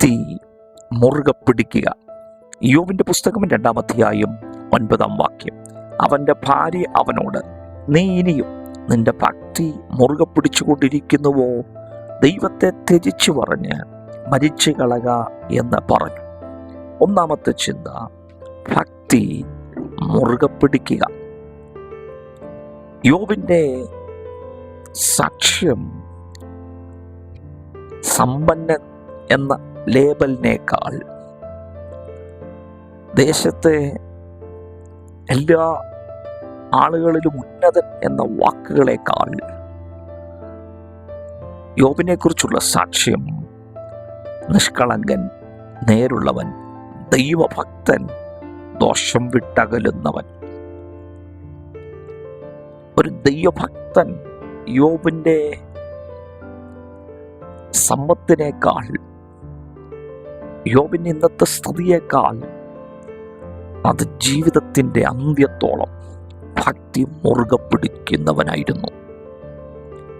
ഭക്തി മുറുകെ പിടിക്കുക. യോബിന്റെ പുസ്തകം രണ്ടാം അധ്യായം ഒൻപതാം വാക്യം. അവന്റെ ഭാര്യ അവനോട് നീ ഇനിയും നിന്റെ ഭക്തി മുറുകെ പിടിച്ചുകൊണ്ടിരിക്കുന്നുവോ? ദൈവത്തെ ത്യജിച്ചു പറഞ്ഞ് മരിച്ചു കളക എന്ന് പറഞ്ഞു. ഒന്നാമത്തെ ചിന്ത ഭക്തി മുറുകെ പിടിക്കുക. യോബിന്റെ സാക്ഷ്യം സമ്പന്നൻ എന്ന ലേബലിനേക്കാൾ ദേശത്തെ എല്ലാ ആളുകളിലും ഉന്നതൻ എന്ന വാക്കുകളേക്കാൾ യോബിനെ കുറിച്ചുള്ള സാക്ഷ്യം നിഷ്കളങ്കൻ നേരുള്ളവൻ ദൈവഭക്തൻ ദോഷം വിട്ടകലുന്നവൻ. ഒരു ദൈവഭക്തൻ യോബിന്റെ സമ്പത്തിനേക്കാൾ യോബിന്റെ ഇന്നത്തെ സ്ഥിതിയേക്കാൾ അത് ജീവിതത്തിന്റെ അന്ത്യത്തോളം ഭക്തി മുറുകെ പിടിക്കുന്നവനായിരുന്നു.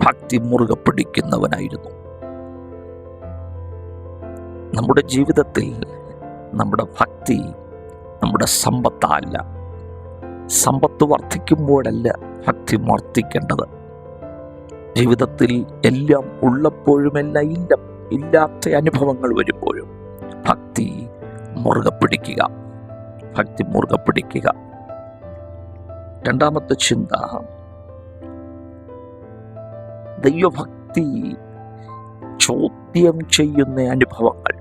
ഭക്തി മുറുകെ പിടിക്കുന്നവനായിരുന്നു. നമ്മുടെ ജീവിതത്തിൽ നമ്മുടെ ഭക്തി നമ്മുടെ സമ്പത്തല്ല. സമ്പത്ത് വർദ്ധിക്കുമ്പോഴല്ല ഭക്തി വർദ്ധിക്കേണ്ടത്. ജീവിതത്തിൽ എല്ലാം ഉള്ളപ്പോഴുമെല്ലാം ഇല്ല ഇല്ലാത്ത അനുഭവങ്ങൾ വരുമ്പോഴും മുറുകെ പിടിക്കുക. ഭക്തി മുറുകെ പിടിക്കുക. രണ്ടാമത്തെ ചിന്ത ദൈവഭക്തി ചോദ്യം ചെയ്യുന്ന അനുഭവങ്ങൾ.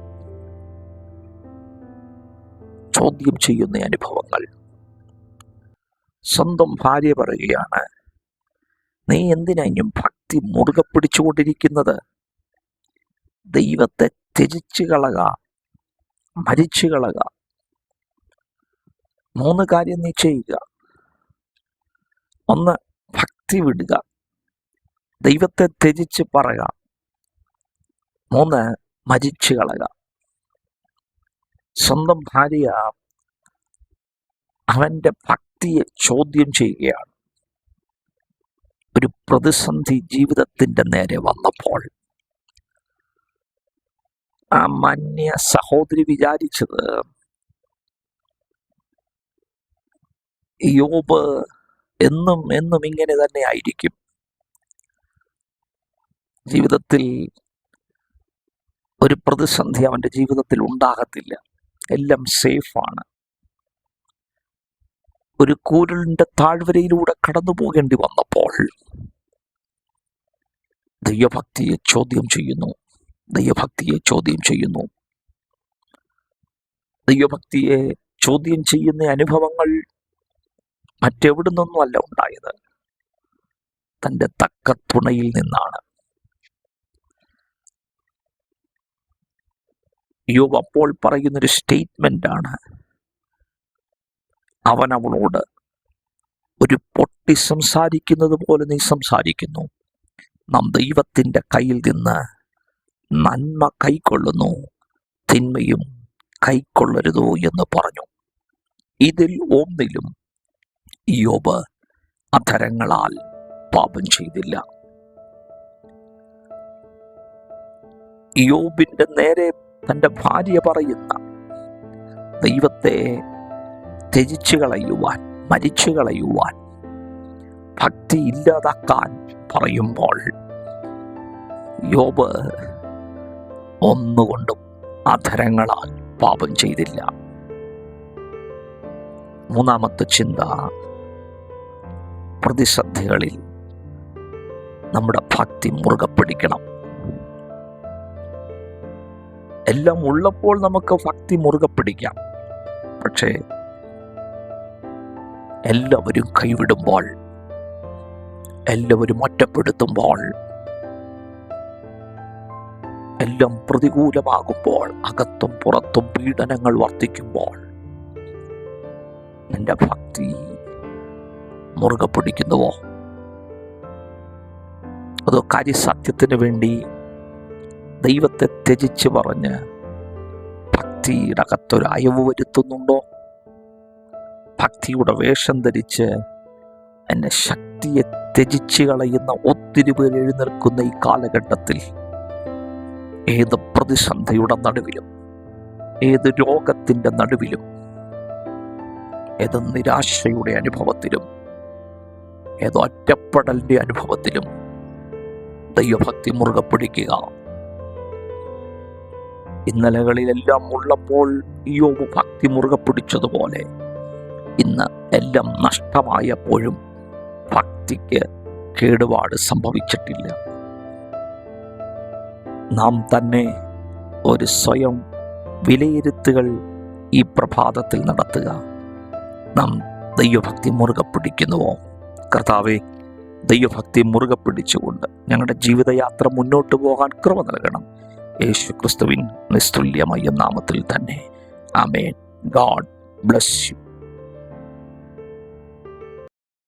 ചോദ്യം ചെയ്യുന്ന അനുഭവങ്ങൾ. സ്വന്തം ഭാര്യ പറയുകയാണ് നീ എന്തിനാ ഭക്തി മുറുകെ പിടിച്ചുകൊണ്ടിരിക്കുന്നത്? ദൈവത്തെ ത്യജിച്ചു കളക. മരിച്ചു കളക മൂന്ന് കാര്യം നീ ചെയ്യുക. ഒന്ന് ഭക്തി വിടുക. ദൈവത്തെ ത്യജിച്ച് പറയുക മൂന്ന് മരിച്ചു കളക സ്വന്തം ഭാര്യ അവന്റെ ഭക്തിയെ ചോദ്യം ചെയ്യുകയാണ്. ഒരു പ്രതിസന്ധി ജീവിതത്തിന്റെ നേരെ വന്നപ്പോൾ ആ മാന്യ സഹോദരി വിചാരിച്ചത് യോബ് എന്നും എന്നും ഇങ്ങനെ തന്നെ ആയിരിക്കും. ജീവിതത്തിൽ ഒരു പ്രതിസന്ധി അവന്റെ ജീവിതത്തിൽ ഉണ്ടാകത്തില്ല. എല്ലാം സേഫാണ്. ഒരു കൂരലിന്റെ താഴ്വരയിലൂടെ കടന്നു പോകേണ്ടി വന്നപ്പോൾ ദൈവഭക്തിയെ ചോദ്യം ചെയ്യുന്നു. ദൈവഭക്തിയെ ചോദ്യം ചെയ്യുന്നു. ദൈവഭക്തിയെ ചോദ്യം ചെയ്യുന്ന അനുഭവങ്ങൾ മറ്റെവിടെ നിന്നുമല്ല ഉണ്ടായത്. തന്റെ തക്ക തുണയിൽ നിന്നാണ്. യോബ് അപ്പോൾ പറയുന്നൊരു സ്റ്റേറ്റ്മെന്റ് ആണ് അവൻ അവളോട് ഒരു പൊട്ടി സംസാരിക്കുന്നത് പോലെ നീ സംസാരിക്കുന്നു. നാം ദൈവത്തിന്റെ കയ്യിൽ നിന്ന് നന്മ കൈക്കൊള്ളുന്നു. തിന്മയും കൈക്കൊള്ളരുതോ എന്ന് പറഞ്ഞു. ഇതിൽ ഒന്നിലും യോബ് അധരങ്ങളാൽ പാപം ചെയ്തില്ല. യോബിന്റെ നേരെ തന്റെ ഭാര്യ പറയുന്ന ദൈവത്തെ ത്യജിച്ചു കളയുവാൻ മരിച്ചു കളയുവാൻ ഭക്തി ഇല്ലാതാക്കാൻ പറയുമ്പോൾ യോബ് ഒന്നുകൊണ്ടും അധരങ്ങളാൽ പാപം ചെയ്തില്ല. മൂന്നാമത്തെ ചിന്ത പ്രതിസന്ധികളിൽ നമ്മുടെ ഭക്തി മുറുകെ പിടിക്കണം. എല്ലാം ഉള്ളപ്പോൾ നമുക്ക് ഭക്തി മുറുകെ പിടിക്കാം. പക്ഷേ എല്ലാവരും കൈവിടുമ്പോൾ എല്ലാവരും ഒറ്റപ്പെടുത്തുമ്പോൾ എല്ലാം പ്രതികൂലമാകുമ്പോൾ അകത്തും പുറത്തും പീഡനങ്ങൾ വർദ്ധിക്കുമ്പോൾ എന്റെ ഭക്തി മുറുകെ പിടിക്കുന്നുവോ? അതോ കാര്യസത്യത്തിന് വേണ്ടി ദൈവത്തെ ത്യജിച്ച് പറഞ്ഞ് ഭക്തിയുടെ അകത്തൊരു അയവ് വരുത്തുന്നുണ്ടോ? ഭക്തിയുടെ വേഷം ധരിച്ച് എന്നെ ശക്തിയെ ത്യജിച്ച് കളയുന്ന ഒത്തിരി പേർ എഴുന്നേൽക്കുന്ന ഈ കാലഘട്ടത്തിൽ ഏത് പ്രതിസന്ധിയുടെ നടുവിലും ഏത് രോഗത്തിന്റെ നടുവിലും ഏത് നിരാശയുടെ അനുഭവത്തിലും ഏത് ഒറ്റപ്പെടലിന്റെ അനുഭവത്തിലും ദൈവഭക്തി മുറുകെ പിടിക്കുക. ഇന്നലകളിലെല്ലാം ഉള്ളപ്പോൾ യോബ് ഭക്തി മുറുകെ പിടിച്ചതുപോലെ ഇന്ന് എല്ലാം നഷ്ടമായപ്പോഴും ഭക്തിക്ക് കേടുപാട് സംഭവിച്ചിട്ടില്ല. നാം തന്നെ ഒരു സ്വയം വിലയിരുത്തുകൾ ഈ പ്രഭാതത്തിൽ നടത്തുക. നാം ദൈവഭക്തി മുറുകെ പിടിക്കുന്നുവോ? കർത്താവെ ദൈവഭക്തി മുറുകെ പിടിച്ചുകൊണ്ട് ഞങ്ങളുടെ ജീവിതയാത്ര മുന്നോട്ട് പോകാൻ കൃപ നൽകണം. യേശു ക്രിസ്തുവിൻ നിസ്തുല്യമായ നാമത്തിൽ തന്നെ. ആമേൻ. God bless you.